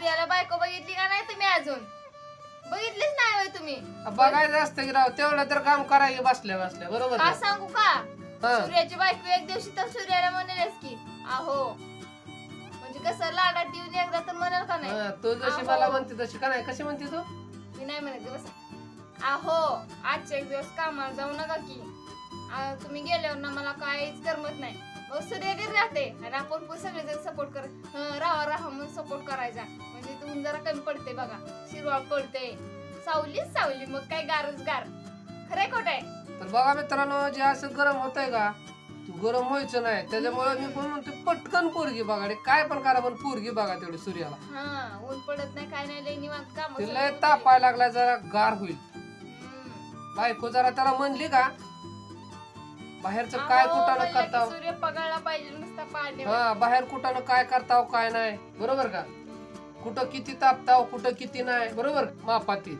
सूर्याला बायको बघितली का नाही तुम्ही अजून? बघितलीच नाही होय तुम्ही. बघायचं असतं की राव तेवढं तर काम करायला बसल्या बसल्या बरोबर का? सांगू का? हा. सूर्याची बायको एक दिवशी तर सूर्याला म्हणेलच की आहो. म्हणजे कसं लाडात येऊन एकदा तर म्हणाल का नाही? हा, तू जशी आहो. मला म्हणते तशी का नाही? कशी म्हणते तू? मी नाही म्हणत बस. आहो आजचे एक दिवस कामाला जाऊ नका की. आ, तुम्ही गेल्यावर ना मला काहीच करमत नाही. मग सूर्य घरी राहते आणि आपण पण सगळेजण सपोर्ट कर हं, राहा राहा म्हणून सपोर्ट करायचा. म्हणजे तू जरा कमी पडते बघा. शिरवाळ पडते सावलीच सावली मग काय गारच गार. खरंय खोट आहे तर बघा मित्रांनो जे असं गरम होतंय का तू गरम व्हायचं नाही. त्याच्यामुळे मी पण म्हणतो पटकन पोरगी बघा रे. काय पण करा पण पोरगी बघा तेवढी सूर्याला. हा ऊन पडत नाही काय नाही लय निवांत काम ते लय तापायला लागला जरा गार होईल. बायको जरा त्याला म्हणली का बाहेरचं काय कुठानं करताव? सूर्य पगाळला पाहिजे नुसता पाणी हा बाहेर कुठानं काय करताव काय नाही. बरोबर का? कुठं किती तापताव कुठं किती नाही बरोबर? मापातील.